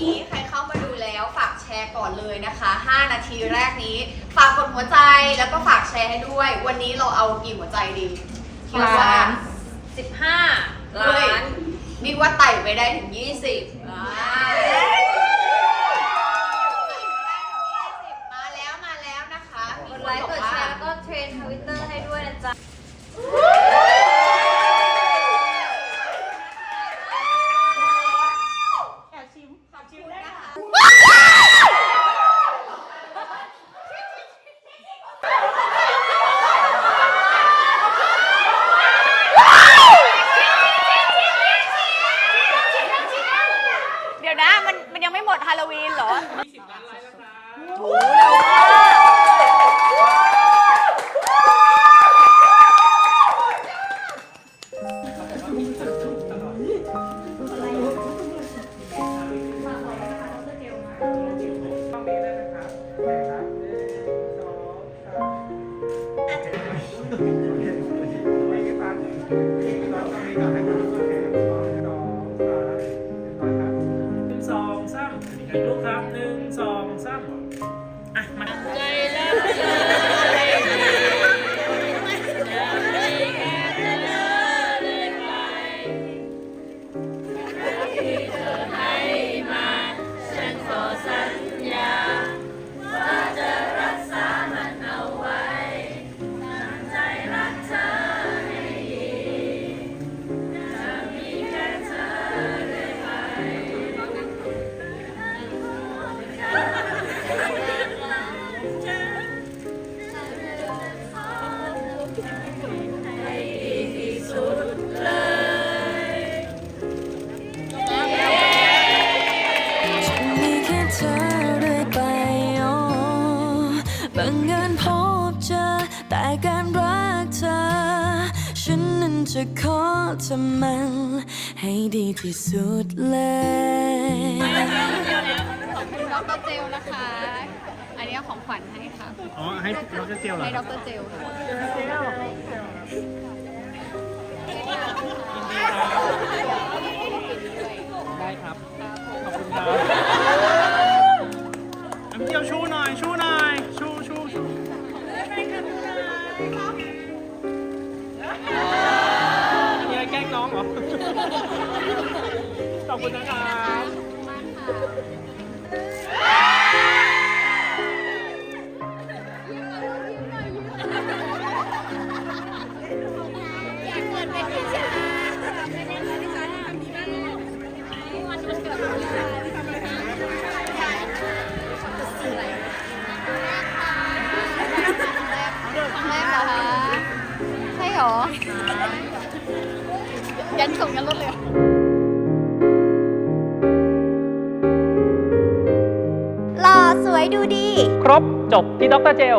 นี้ใครเข้ามาดูแล้วฝากแชร์ก่อนเลยนะคะ 5 นาทีแรกนี้ ฝากกดหัวใจแล้วก็ฝากแชร์ให้ด้วย วันนี้เราเอากี่หัวใจดีคิดว่า ล้าน สิบห้าเฮ้ล้ายนนี่ว่าไต่ไปได้ถึง 20อ่ามาแล้วมาแล้วนะคะ กดไลค์กดแชร์แล้วก็เทรนทวิตเตอร์ให้ด้วยนะจ๊ะ เหนึ่ อเรื่อยไปโอ้บังเอิญพบเจอแต่การรักเธอ ฉันนั้นจะขอทำมัน ให้ดีที่สุดเลย ขอบคุณดรเจลนะคะ อันนี้ของขวัญให้ค่ะอ๋อ ให้เราจะเจียวเหรอให้ดรเจลค่ะได้ครับ ขอบคุณครับ ขอบคุณนะครับครั้ นส่งยันรถเลยเหรอหล่อสวยดูดี ครบจบที่ดรเจล